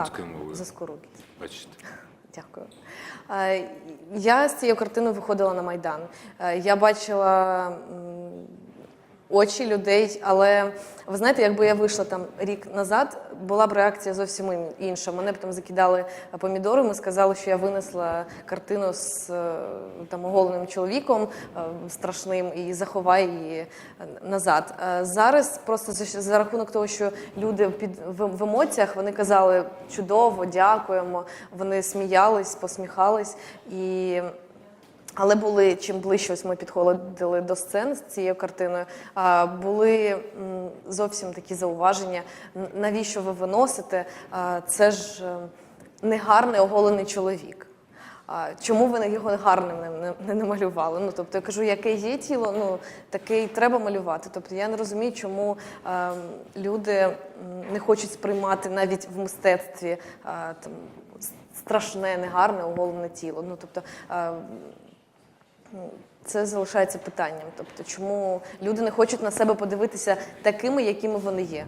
українською мовою. Заскорузький. Бачите. Дякую. Е, Я з цією картиною виходила на Майдан. Е, Я бачила очі людей, але ви знаєте, якби я вийшла там рік назад, була б реакція зовсім інша. Мене б там закидали помідорами, сказали, що я винесла картину з е, там оголеним чоловіком е, страшним і заховай її назад. Е, Зараз просто за, рахунок того, що люди під в, в емоціях вони казали чудово, дякуємо. Вони сміялись, посміхались і. Але були чим ближче ось ми підходили до сцен з цією картиною, були зовсім такі зауваження. Навіщо ви виносите? Це ж е, негарний оголений чоловік. Чому ви його гарним не, не, намалювали? Ну тобто я кажу, яке є тіло, ну таке і треба малювати. Тобто я не розумію, чому е, люди не хочуть сприймати навіть в мистецтві е, там страшне, негарне оголене тіло. Ну тобто. Е, Це залишається питанням. Тобто, чому люди не хочуть на себе подивитися такими, якими вони є?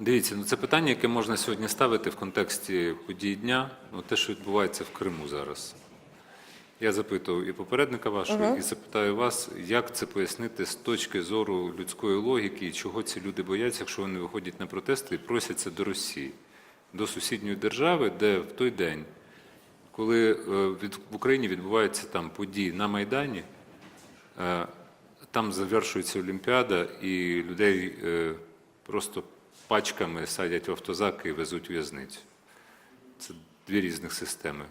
Дивіться, ну це питання, яке можна сьогодні ставити в контексті подій дня, ну те, що відбувається в Криму зараз. Я запитував і попередника вашого, і запитаю вас, як це пояснити з точки зору людської логіки, і чого ці люди бояться, якщо вони виходять на протести і просяться до Росії, до сусідньої держави, де в той день, коли е, в Україні відбуваються там події на Майдані, е, там завершується Олімпіада, і людей е, просто пачками садять в автозаки і везуть в'язницю. Це дві різних системи.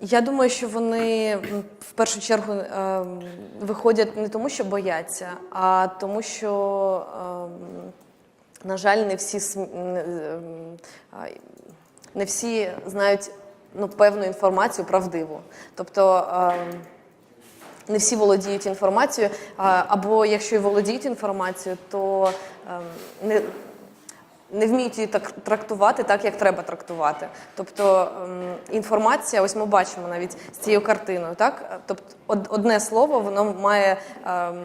Я думаю, що вони в першу чергу ем, виходять не тому, що бояться, а тому, що, ем, на жаль, не всі не, всі знають ну, певну інформацію правдиву. Тобто. ем, не всі володіють інформацією, або якщо і володіють інформацією, то ем, не, не вміють її так трактувати так, як треба трактувати. Тобто ем, інформація, ось ми бачимо навіть з цією картиною, так? Тобто од- одне слово, воно має. ем,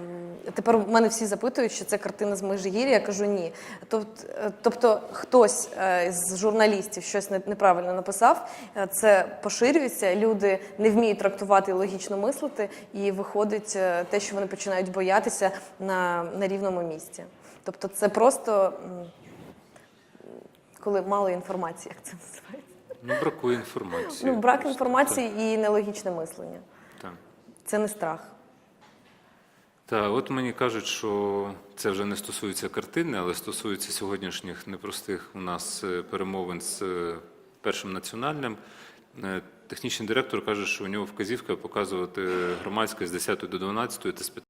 Тепер в мене всі запитують, що це картина з Межигір'я, я кажу ні. Тобто, тобто хтось е, з журналістів щось неправильно написав, е, це поширюється, люди не вміють трактувати і логічно мислити, і виходить те, що вони починають боятися на, на рівному місці. Тобто це просто коли мало інформації, як це називається. Ну, бракує інформації. Ну, брак інформації і нелогічне мислення. Так. Це не страх. Так, от мені кажуть, що це вже не стосується картини, але стосується сьогоднішніх непростих у нас е, перемовин з е, першим національним. Е, Технічний директор каже, що у нього вказівка показувати громадське з 10 до 12 та з